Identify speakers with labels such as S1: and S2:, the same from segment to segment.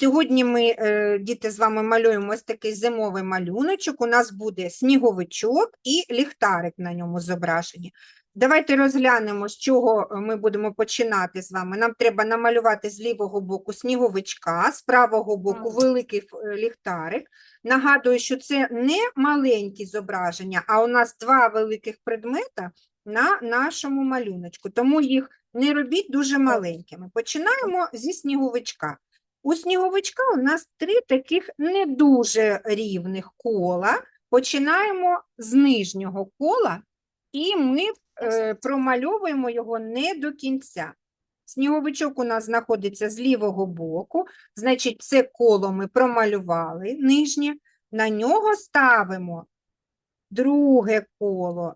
S1: Сьогодні ми, е, діти, з вами малюємо ось такий зимовий малюночок. У нас буде сніговичок і ліхтарик на ньому зображені. Давайте розглянемо, з чого ми будемо починати з вами. Нам треба намалювати з лівого боку сніговичка, з правого боку великий е, ліхтарик. Нагадую, що це не маленькі зображення, а у нас два великих предмета на нашому малюночку. Тому їх не робіть дуже маленькими. Починаємо зі сніговичка. У сніговичка у нас три таких не дуже рівних кола. Починаємо з нижнього кола, і ми е, промальовуємо його не до кінця. Сніговичок у нас знаходиться з лівого боку, значить, це коло ми промалювали нижнє, на нього ставимо друге коло,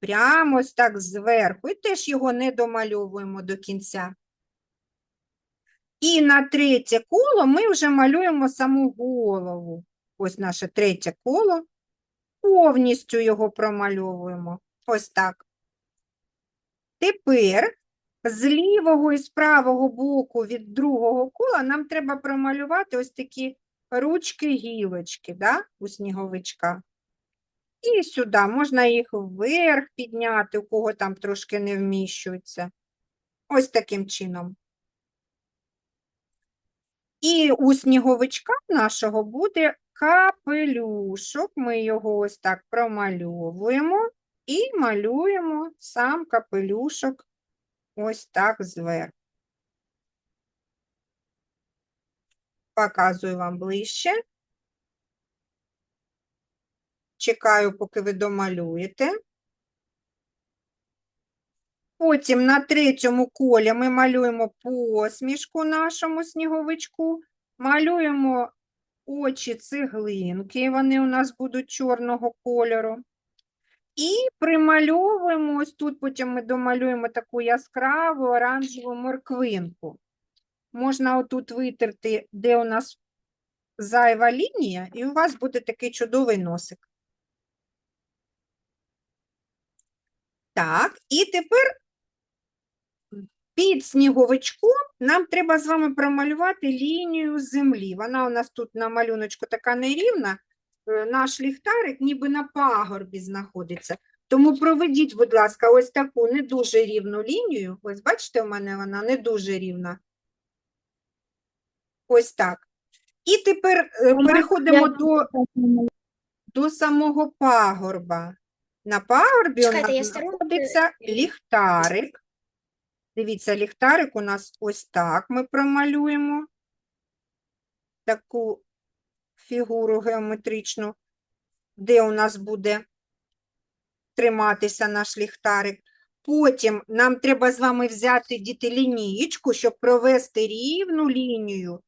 S1: прямо ось так зверху, і теж його не домальовуємо до кінця. І на третє коло ми вже малюємо саму голову. Ось наше третє коло. Повністю його промальовуємо. Ось так. Тепер з лівого і з правого боку від другого кола нам треба промалювати ось такі ручки-гілочки да, у сніговичка. І сюди можна їх вверх підняти, у кого там трошки не вміщуються. Ось таким чином. І у сніговичка нашого буде капелюшок. Ми його ось так промальовуємо і малюємо сам капелюшок ось так зверху. Показую вам ближче. Чекаю, поки ви домалюєте. Потім на третьому колі ми малюємо посмішку нашому сніговичку, малюємо очі цеглинки, вони у нас будуть чорного кольору. І примальовуємо, ось тут потім ми домалюємо таку яскраву оранжеву морквинку. Можна отут витерти, де у нас зайва лінія, і у вас буде такий чудовий носик. Так, і тепер під сніговичком нам треба з вами промалювати лінію землі. Вона у нас тут на малюночку така нерівна. Е, Наш ліхтарик ніби на пагорбі знаходиться. Тому проведіть, будь ласка, ось таку не дуже рівну лінію. Ось бачите, у мене вона не дуже рівна. Ось так. І тепер е, переходимо до, до самого пагорба. На пагорбі у нас знаходиться ліхтарик. Дивіться, ліхтарик у нас ось так ми промалюємо таку фігуру геометричну, де у нас буде триматися наш ліхтарик. Потім нам треба з вами взяти діти лінієчку, щоб провести рівну лінію.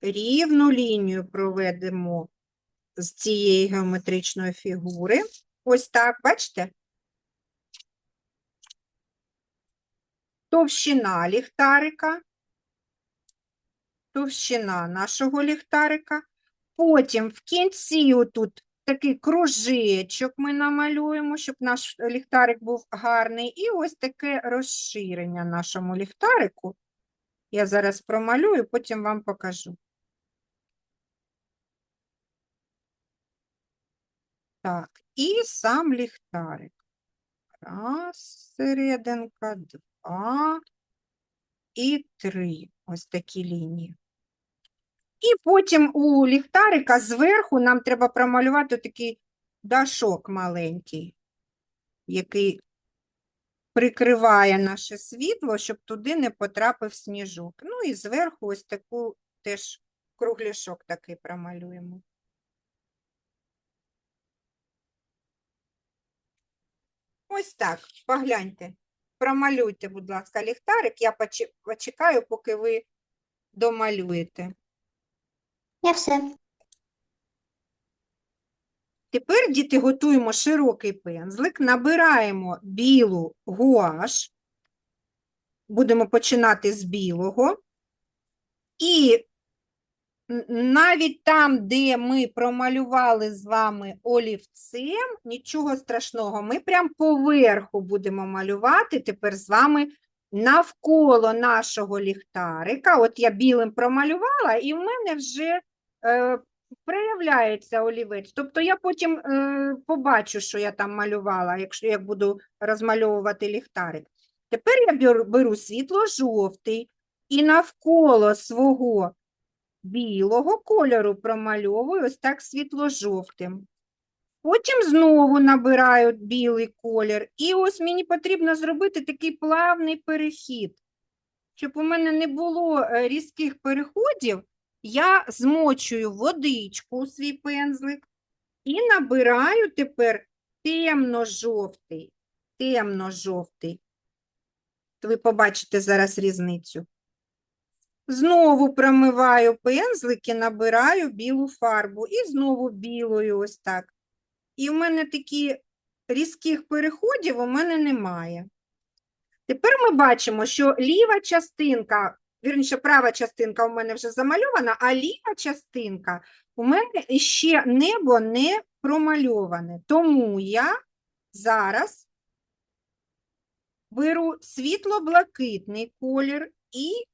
S1: Рівну лінію проведемо з цієї геометричної фігури. Ось так, бачите? Товщина ліхтарика, товщина нашого ліхтарика. Потім в кінці отут такий кружечок ми намалюємо, щоб наш ліхтарик був гарний. І ось таке розширення нашому ліхтарику. Я зараз промалюю, потім вам покажу. Так, і сам ліхтарик. Раз, серединка, два і три. Ось такі лінії. І потім у ліхтарика зверху нам треба промалювати такий дашок маленький, який прикриває наше світло, щоб туди не потрапив сніжок. Ну і зверху ось таку теж кругляшок такий промалюємо. Ось так, погляньте. Промалюйте, будь ласка, ліхтарик. Я поче- почекаю, поки ви домалюєте.
S2: Я все.
S1: Тепер, діти, готуємо широкий пензлик, набираємо білу гуаш. Будемо починати з білого. І навіть там, де ми промалювали з вами олівцем, нічого страшного, ми прям поверху будемо малювати тепер з вами навколо нашого ліхтарика. От я білим промалювала, і в мене вже е, проявляється олівець. Тобто я потім е, побачу, що я там малювала, якщо я буду розмальовувати ліхтарик. Тепер я беру, беру світло-жовтий і навколо свого білого кольору промальовую ось так світло-жовтим. Потім знову набираю білий колір. І ось мені потрібно зробити такий плавний перехід. Щоб у мене не було е, різких переходів, я змочую водичку у свій пензлик і набираю тепер темно-жовтий. Темно-жовтий. Ви побачите зараз різницю. Знову промиваю пензлики, набираю білу фарбу і знову білою ось так. І в мене такі різких переходів у мене немає. Тепер ми бачимо, що ліва частинка, вірніше, права частинка у мене вже замальована, а ліва частинка у мене ще небо не промальоване. Тому я зараз беру світло-блакитний колір і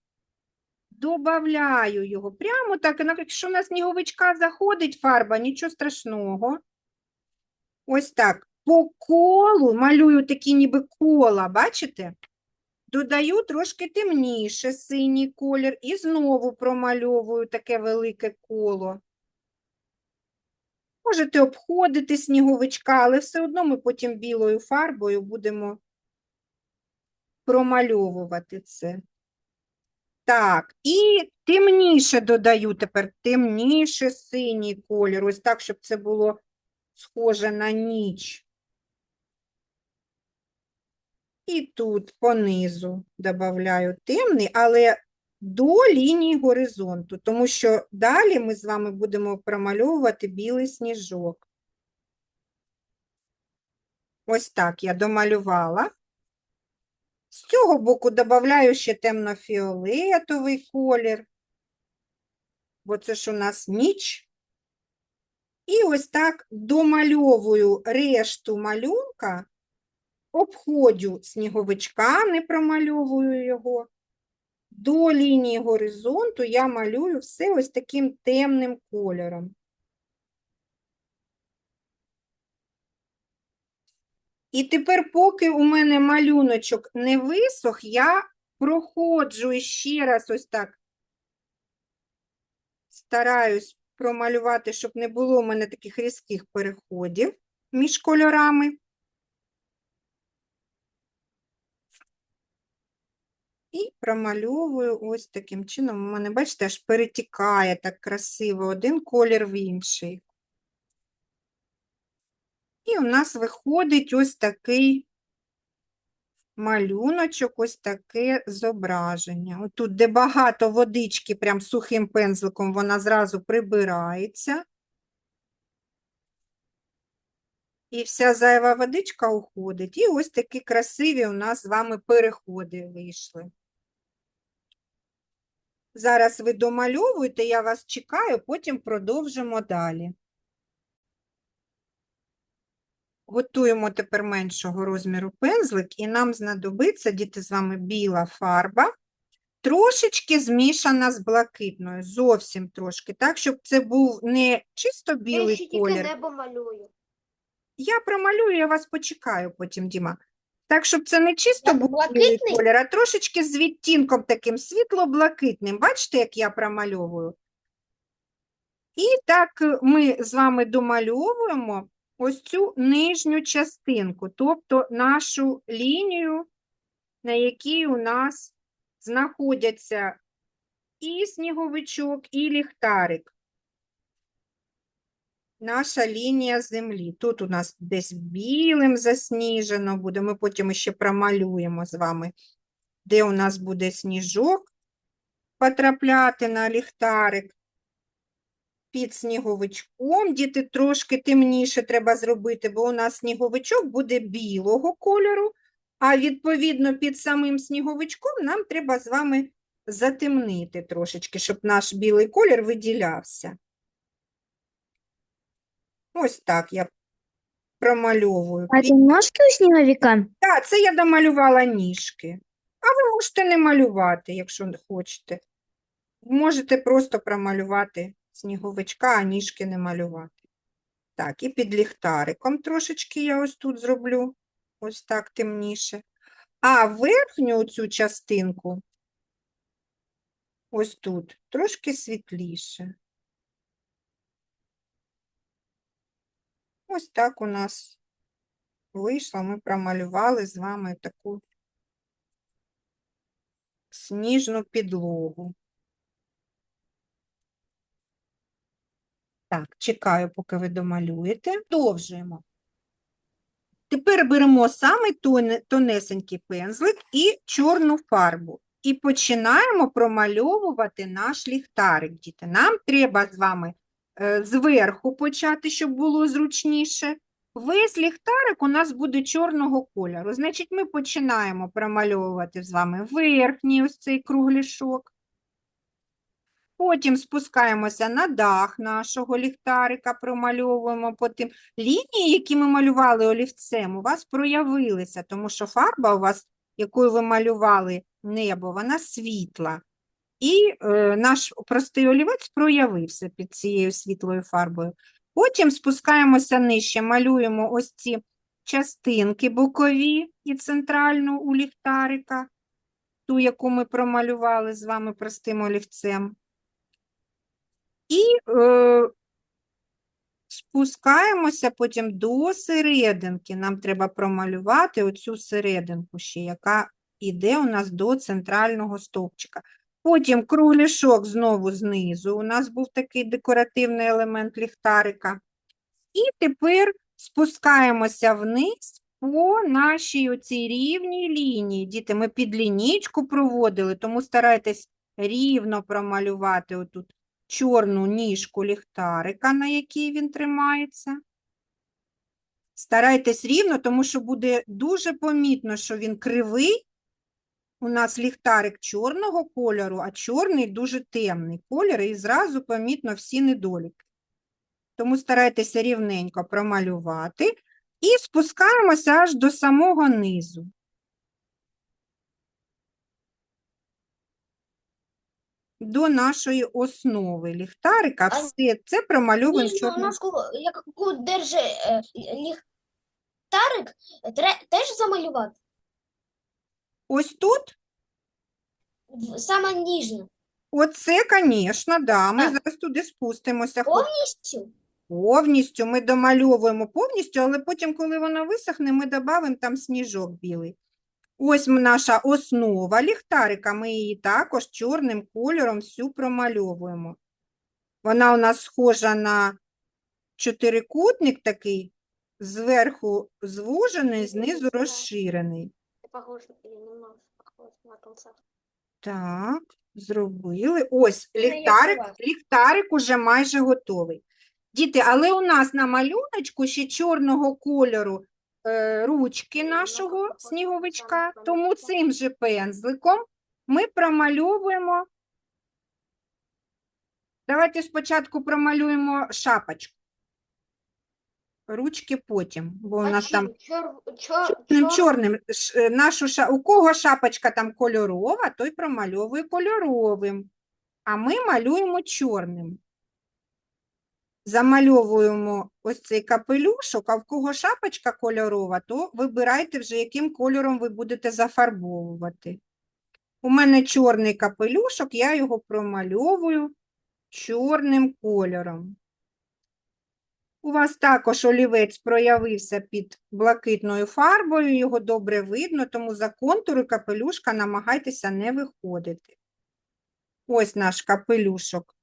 S1: добавляю його. Прямо так, якщо на сніговичка заходить фарба, нічого страшного. Ось так. По колу малюю такі ніби кола, бачите? Додаю трошки темніше синій колір і знову промальовую таке велике коло. Можете обходити сніговичка, але все одно ми потім білою фарбою будемо промальовувати це. Так, і темніше додаю тепер темніше синій колір, ось так, щоб це було схоже на ніч. І тут понизу додаю темний, але до лінії горизонту, тому що далі ми з вами будемо промальовувати білий сніжок. Ось так я домалювала. З цього боку додаю ще темно-фіолетовий колір, бо це ж у нас ніч. І ось так домальовую решту малюнка, обходжу сніговичка, не промальовую його. До лінії горизонту я малюю все ось таким темним кольором. І тепер, поки у мене малюночок не висох, я проходжу ще раз ось так. Стараюсь промалювати, щоб не було у мене таких різких переходів між кольорами. І промальовую ось таким чином. У мене, бачите, аж перетікає так красиво один колір в інший. І у нас виходить ось такий малюночок, ось таке зображення. Отут, де багато водички, прям сухим пензликом, вона зразу прибирається. І вся зайва водичка уходить. І ось такі красиві у нас з вами переходи вийшли. Зараз ви домальовуєте, я вас чекаю, потім продовжимо далі. Готуємо тепер меншого розміру пензлик, і нам знадобиться, діти, з вами біла фарба, трошечки змішана з блакитною, зовсім трошки, так, щоб це був не чисто
S3: Я
S1: білий
S3: ще тільки
S1: колір.
S3: небо малюю.
S1: Я промалюю, я вас почекаю потім, Діма. Так, щоб це не чисто був білий колір, а трошечки з відтінком таким світло-блакитним. Бачите, як я промальовую? І так ми з вами домальовуємо ось цю нижню частинку, тобто нашу лінію, на якій у нас знаходяться і сніговичок, і ліхтарик. Наша лінія землі. Тут у нас десь білим засніжено буде. Ми потім ще промалюємо з вами, де у нас буде сніжок потрапляти на ліхтарик. Під сніговичком, діти трошки темніше треба зробити, бо у нас сніговичок буде білого кольору, а відповідно під самим сніговичком нам треба з вами затемнити трошечки, щоб наш білий колір виділявся. Ось так я промальовую.
S2: А це ножки у сніговика?
S1: Так, це я домалювала ніжки. А ви можете не малювати, якщо хочете. Можете просто промалювати сніговичка, а ніжки не малювати. Так, і під ліхтариком трошечки я ось тут зроблю, ось так темніше. А верхню цю частинку, ось тут, трошки світліше. Ось так у нас вийшло. Ми промалювали з вами таку сніжну підлогу. Так, чекаю, поки ви домалюєте. Продовжуємо. Тепер беремо саме тонесенький пензлик і чорну фарбу. І починаємо промальовувати наш ліхтарик, діти. Нам треба з вами е, зверху почати, щоб було зручніше. Весь ліхтарик у нас буде чорного кольору. Значить, ми починаємо промальовувати з вами верхній ось цей кругляшок. Потім спускаємося на дах нашого ліхтарика, промальовуємо потім. Лінії, які ми малювали олівцем, у вас проявилися, тому що фарба у вас, якою ви малювали небо, вона світла. І е, наш простий олівець проявився під цією світлою фарбою. Потім спускаємося нижче, малюємо ось ці частинки бокові і центральну у ліхтарика, ту, яку ми промалювали з вами простим олівцем. І е, спускаємося потім до серединки. Нам треба промалювати оцю серединку ще, яка йде у нас до центрального стовпчика. Потім кругляшок знову знизу. У нас був такий декоративний елемент ліхтарика. І тепер спускаємося вниз по нашій оцій рівній лінії. Діти, ми під лінійку проводили, тому старайтесь рівно промалювати отут чорну ніжку ліхтарика, на якій він тримається. Старайтесь рівно, тому що буде дуже помітно, що він кривий. У нас ліхтарик чорного кольору, а чорний дуже темний колір, і зразу помітно всі недоліки. Тому старайтеся рівненько промалювати і спускаємося аж до самого низу. До нашої основи ліхтарика.
S3: А
S1: Все це промальовуємо
S3: ножку, яку держи е, ліхтарик, тре- теж замалювати.
S1: Ось тут,
S3: В- Саме ніжну.
S1: оце, звісно, да, ми
S3: Так.
S1: зараз туди спустимося.
S3: Повністю.
S1: Повністю ми домальовуємо повністю, але потім, коли вона висохне, ми додамо там сніжок білий. Ось наша основа ліхтарика, ми її також чорним кольором всю промальовуємо. Вона у нас схожа на чотирикутник такий, зверху звужений, знизу розширений. Так, зробили. Ось ліхтарик, ліхтарик уже майже готовий. Діти, але у нас на малюночку ще чорного кольору ручки
S3: Ну,
S1: нашого сніговичка, тому цим же пензликом ми промальовуємо. Давайте спочатку промалюємо шапочку. Ручки потім, бо у нас там чорним, чорним. Ш- е, Нашу ша... У кого шапочка там кольорова, той промальовує кольоровим, а ми малюємо чорним. Замальовуємо ось цей капелюшок, а в кого шапочка кольорова, то вибирайте вже, яким кольором ви будете зафарбовувати. У мене чорний капелюшок, я його промальовую чорним кольором. У вас також олівець проявився під блакитною фарбою, його добре видно, тому за контури капелюшка намагайтеся не виходити. Ось наш капелюшок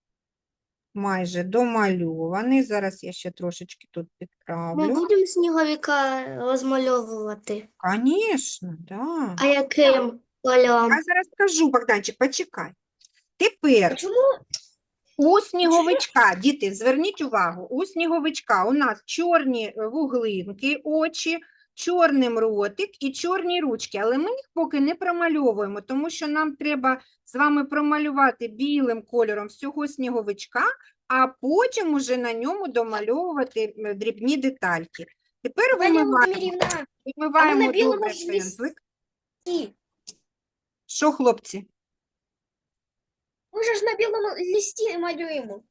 S1: майже домальований. Зараз я ще трошечки тут
S2: Ми
S1: підправлю.
S2: будемо сніговика розмальовувати.
S1: Звісно, да.
S2: А яким кольором?
S1: Я зараз скажу, Богданчик, почекай. Тепер
S3: Чому
S1: У сніговичка, діти, зверніть увагу, у сніговичка у нас чорні е, вуглинки, очі, чорним ротик і чорні ручки, але ми їх поки не промальовуємо, тому що нам треба з вами промалювати білим кольором всього сніговичка, а потім уже на ньому домальовувати дрібні детальки. Тепер вимиваємо, вимиваємо добре пензлик. Що, хлопці?
S3: Ми ж на білому листі малюємо.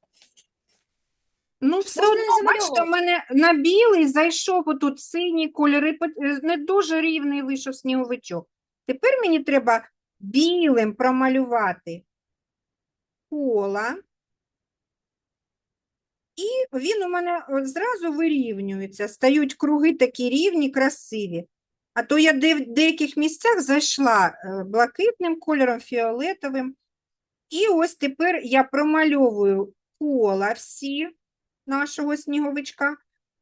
S1: Ну, все
S3: Можна
S1: одно, бачите, в мене на білий зайшов отут синій кольор, і пот- е, не дуже рівний вийшов сніговичок. Тепер мені треба білим промалювати кола. І він у мене зразу вирівнюється, стають круги такі рівні, красиві. А то я де в деяких місцях зайшла е, блакитним кольором, фіолетовим. І ось тепер я промальовую кола всі нашого сніговичка.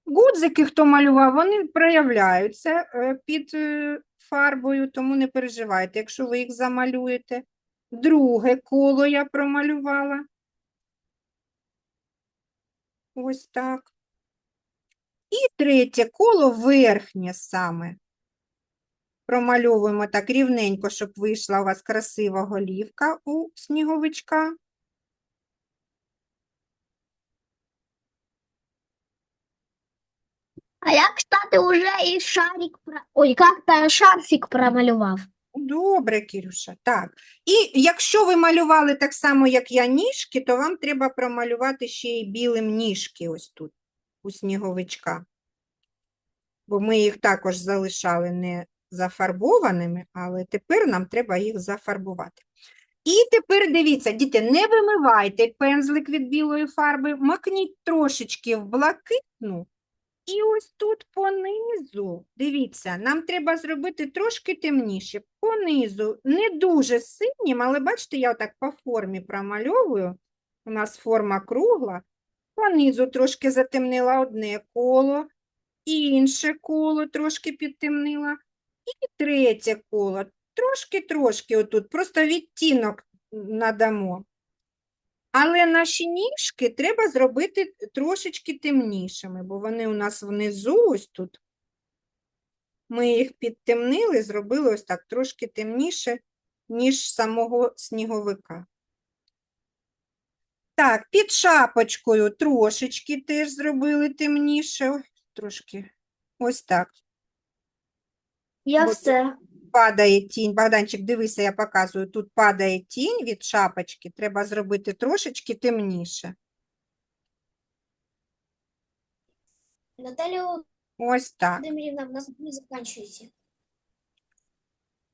S1: Гудзики, хто малював, вони проявляються е, під е, фарбою, тому не переживайте, якщо ви їх замалюєте. Друге коло я промалювала. Ось так. І третє коло верхнє саме. Промальовуємо так рівненько, щоб вийшла у вас красива голівка у сніговичка.
S2: А я, кстати, уже и шарик, про- ой, как-то шарфик промалював.
S1: Добре, Кірюша. Так. І якщо ви малювали так само, як я, ніжки, то вам треба промалювати ще й білим ніжки ось тут, у сніговичка. Бо ми їх також залишали не зафарбованими, але тепер нам треба їх зафарбувати. І тепер дивіться, діти, не вимивайте пензлик від білої фарби, макніть трошечки в блакитну. І ось тут понизу, дивіться, нам треба зробити трошки темніше. Понизу, не дуже синім, але бачите, я отак по формі промальовую. У нас форма кругла. Понизу трошки затемнила одне коло, інше коло трошки підтемнила. І третє коло. Трошки-трошки отут, просто відтінок надамо. Але наші ніжки треба зробити трошечки темнішими, бо вони у нас внизу ось тут. Ми їх підтемнили, зробили ось так трошки темніше, ніж самого сніговика. Так, під шапочкою трошечки теж зробили темніше. Трошки ось так.
S2: Я
S1: Бо
S2: все.
S1: Падає тінь. Богданчик, дивися, я показую. Тут падає тінь від шапочки. Треба зробити трошечки темніше.
S3: Наталя
S1: Ось так.
S3: Володимирівна, в нас не закінчується.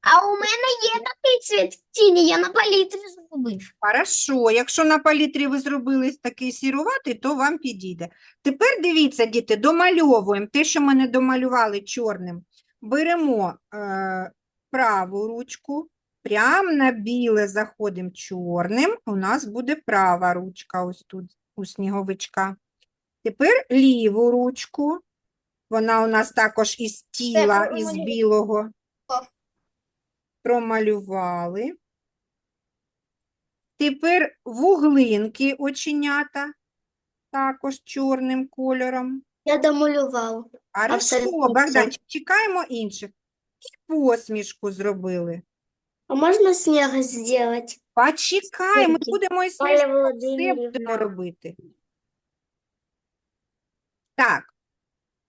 S2: А у мене є такий цвіт тіні, я на палітрі зробив.
S1: Хорошо, якщо на палітрі ви зробили такий сіруватий, то вам підійде. Тепер дивіться, діти, домальовуємо те, що ми не домалювали чорним. Беремо е, праву ручку, прямо на біле заходимо чорним. У нас буде права ручка ось тут у сніговичка. Тепер ліву ручку. Вона у нас також із тіла, із білого. Промалювали. Тепер вуглинки оченята, також чорним кольором.
S2: Я домалював.
S1: Хорошо, Богданчик, чекаємо інших. І посмішку зробили.
S2: А можна сніг зробити?
S1: Почекай, ми
S2: Скільки?
S1: будемо і
S2: Оля
S1: смішку все
S2: Володимирівна.
S1: будемо робити. Так,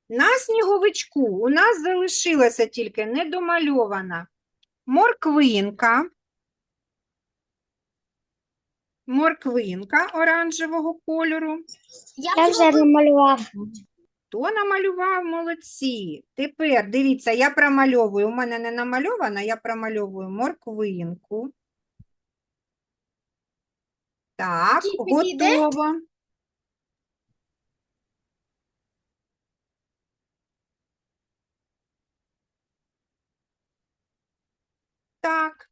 S1: на сніговичку у нас залишилася тільки недомальована морквинка. Морквинка оранжевого кольору.
S2: Я вже намалював.
S1: Хто намалював? Молодці. Тепер дивіться, я промальовую. У мене не намальована, я промальовую морквинку. Так, готово. Так,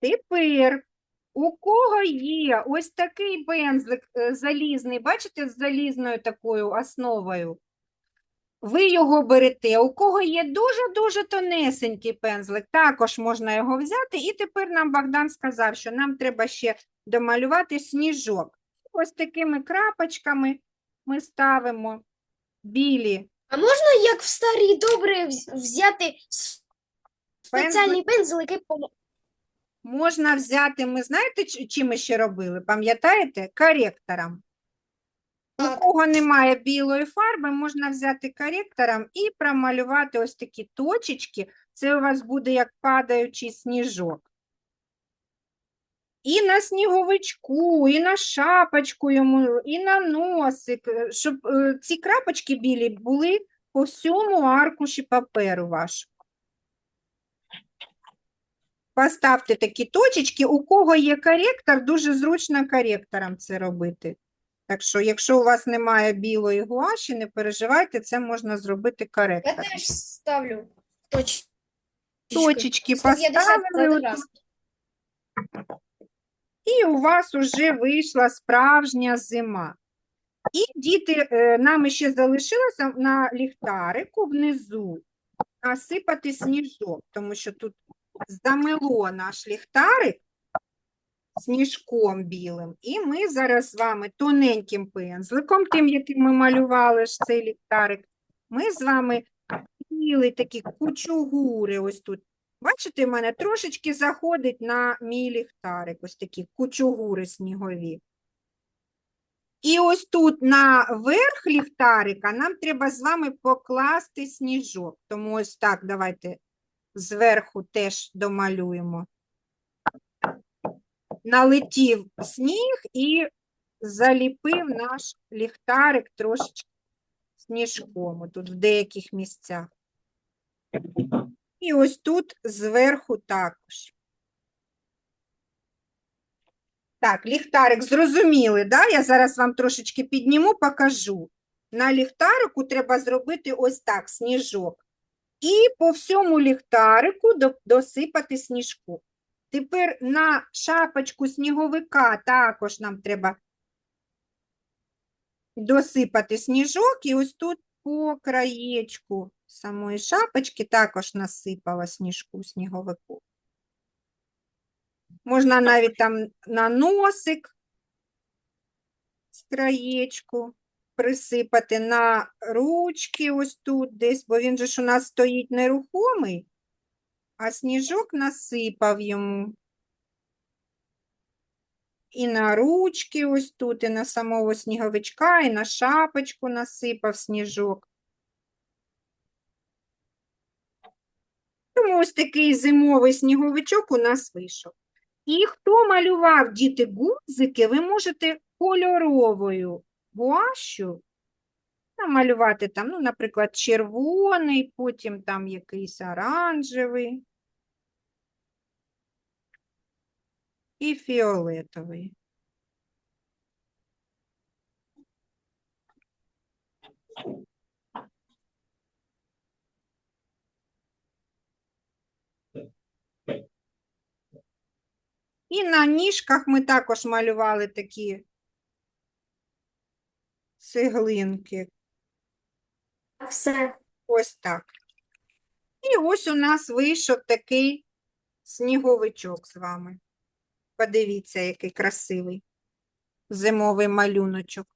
S1: тепер у кого є ось такий пензлик е, залізний, бачите, з залізною такою основою? Ви його берете. У кого є дуже-дуже тонесенький пензлик, також можна його взяти. І тепер нам Богдан сказав, що нам треба ще домалювати сніжок. Ось такими крапочками ми ставимо білі
S3: А можна, як в старі добре, взяти спеціальний пензлик і
S1: Можна взяти, ми знаєте, чим ми ще робили? Пам'ятаєте? Коректором. У кого немає білої фарби, можна взяти коректором і промалювати ось такі точечки Це у вас буде як падаючий сніжок. І на сніговичку, і на шапочку йому, і на носик, е, щоб е, ці крапочки білі були по всьому аркуші паперу вашого. Поставте такі точечки. У кого є коректор, дуже зручно коректором це робити. Так що, якщо у вас немає білої гуаші, не переживайте, це можна зробити коректором.
S3: Я теж ставлю точечки.
S1: Точечки
S3: 150
S1: поставили і у вас уже вийшла справжня зима. І діти, е, нам ще залишилося на ліхтарику внизу насипати сніжок, тому що тут замело наш ліхтарик сніжком білим. І ми зараз з вами тоненьким пензликом, тим, яким ми малювали ж цей ліхтарик, ми з вами білий такі кучугури ось тут. Бачите, в мене трошечки заходить на мій ліхтарик, ось такі кучугури снігові. І ось тут на верх ліхтарика нам треба з вами покласти сніжок. Тому ось так давайте зверху теж домалюємо. Налетів сніг і заліпив наш ліхтарик трошечки сніжком, тут в деяких місцях. І ось тут зверху також. Так, ліхтарик зрозуміли, да? Я зараз вам трошечки підніму, покажу. На ліхтарику треба зробити ось так, сніжок. І по всьому ліхтарику досипати сніжку. Тепер на шапочку сніговика також нам треба досипати сніжок, і ось тут по краєчку самої шапочки також насипала сніжку сніговику. Можна навіть там на носик з краєчку присипати, на ручки ось тут десь, бо він же ж у нас стоїть нерухомий, а сніжок насипав йому. І на ручки ось тут, і на самого сніговичка, і на шапочку насипав сніжок. Тому ось такий зимовий сніговичок у нас вийшов. І хто малював діти гудзики, ви можете кольоровою гуашю намалювати там, ну, наприклад, червоний, потім там якийсь оранжевий і фіолетовий. І на ніжках ми також малювали такі цеглинки.
S3: Все.
S1: Ось так. І ось у нас вийшов такий сніговичок з вами. Подивіться, який красивий зимовий малюночок.